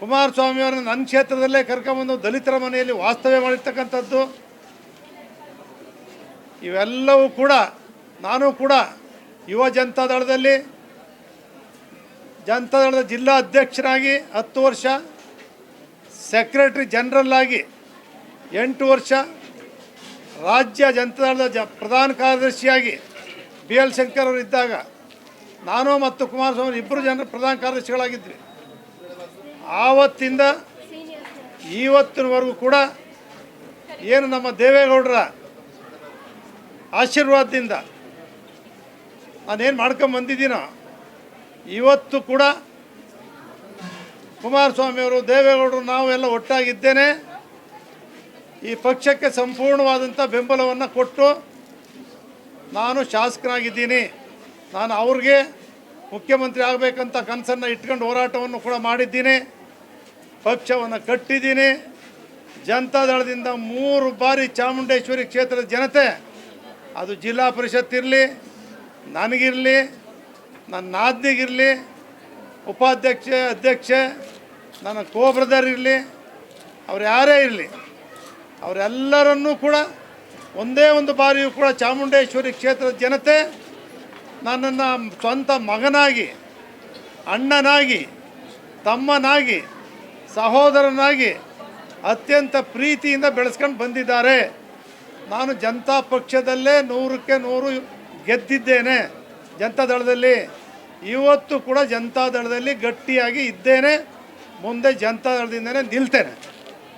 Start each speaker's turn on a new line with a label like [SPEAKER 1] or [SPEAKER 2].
[SPEAKER 1] ಕುಮಾರಸ್ವಾಮಿ ಅವರನ್ನು ನನ್ನ ಕ್ಷೇತ್ರದಲ್ಲೇ ಕರ್ಕೊಂಬಂದು ದಲಿತರ ಮನೆಯಲ್ಲಿ ವಾಸ್ತವ್ಯ ಮಾಡಿರ್ತಕ್ಕಂಥದ್ದು. ಇವೆಲ್ಲವೂ ಕೂಡ, ನಾನು ಕೂಡ ಯುವ ಜನತಾದಳದಲ್ಲಿ ಜನತಾದಳದ ಜಿಲ್ಲಾ ಅಧ್ಯಕ್ಷರಾಗಿ ಹತ್ತು ವರ್ಷ, ಸೆಕ್ರೆಟರಿ ಜನರಲ್ ಆಗಿ ಎಂಟು ವರ್ಷ, ರಾಜ್ಯ ಜನತಾದಳದ ಜ, ಪ್ರಧಾನ ಕಾರ್ಯದರ್ಶಿಯಾಗಿ ಬಿ ಎಲ್ ಶಂಕರ್ ಅವರು ಇದ್ದಾಗ, ನಾನು ಮತ್ತು ಕುಮಾರಸ್ವಾಮಿ ಇಬ್ಬರು ಜನರು ಪ್ರಧಾನ ಕಾರ್ಯದರ್ಶಿಗಳಾಗಿದ್ವಿ. ಆವತ್ತಿಂದ ಇವತ್ತಿನವರೆಗೂ ಕೂಡ ಏನು ನಮ್ಮ ದೇವೇಗೌಡರ ಆಶೀರ್ವಾದದಿಂದ ನಾನೇನು ಮಾಡ್ಕೊಂಡು ಬಂದಿದ್ದೀನೋ, ಇವತ್ತು ಕೂಡ ಕುಮಾರಸ್ವಾಮಿಯವರು, ದೇವೇಗೌಡರು ನಾವು ಎಲ್ಲ ಒಟ್ಟಾಗಿದ್ದೇನೆ. ಈ ಪಕ್ಷಕ್ಕೆ ಸಂಪೂರ್ಣವಾದಂಥ ಬೆಂಬಲವನ್ನು ಕೊಟ್ಟು ನಾನು ಶಾಸಕನಾಗಿದ್ದೀನಿ. ನಾನು ಅವ್ರಿಗೆ ಮುಖ್ಯಮಂತ್ರಿ ಆಗಬೇಕಂತ ಕನಸನ್ನು ಇಟ್ಕೊಂಡು ಹೋರಾಟವನ್ನು ಕೂಡ ಮಾಡಿದ್ದೀನಿ. ಪಕ್ಷವನ್ನು ಕಟ್ಟಿದ್ದೀನಿ. ಜನತಾದಳದಿಂದ ಮೂರು ಬಾರಿ ಚಾಮುಂಡೇಶ್ವರಿ ಕ್ಷೇತ್ರದ ಜನತೆ, ಅದು ಜಿಲ್ಲಾ ಪರಿಷತ್ ಇರಲಿ, ನನಗಿರಲಿ, ನನ್ನ ನಾದ್ನಿಗಿರಲಿ, ಉಪಾಧ್ಯಕ್ಷ, ಅಧ್ಯಕ್ಷೆ, ನನ್ನ ಕೋ ಬ್ರದರ್ ಇರಲಿ, ಅವ್ರು ಯಾರೇ ಇರಲಿ, ಅವರೆಲ್ಲರನ್ನೂ ಕೂಡ ಒಂದೇ ಒಂದು ಬಾರಿಯೂ ಕೂಡ ಚಾಮುಂಡೇಶ್ವರಿ ಕ್ಷೇತ್ರದ ಜನತೆ, ನನ್ನನ್ನು ಸ್ವಂತ ಮಗನಾಗಿ, ಅಣ್ಣನಾಗಿ, ತಮ್ಮನಾಗಿ ಸಹೋದರನಾಗಿ ಅತ್ಯಂತ ಪ್ರೀತಿಯಿಂದ ಬೆಳೆಸ್ಕೊಂಡು ಬಂದಿದ್ದಾರೆ. ನಾನು ಜನತಾ ಪಕ್ಷದಲ್ಲೇ ನೂರಕ್ಕೆ ನೂರು ಗೆದ್ದಿದ್ದೇನೆ. ಜನತಾದಳದಲ್ಲಿ ಇವತ್ತು ಕೂಡ ಜನತಾದಳದಲ್ಲಿ ಗಟ್ಟಿಯಾಗಿ ಇದ್ದೇನೆ. ಮುಂದೆ ಜನತಾದಳದಿಂದನೇ ನಿಲ್ತೇನೆ.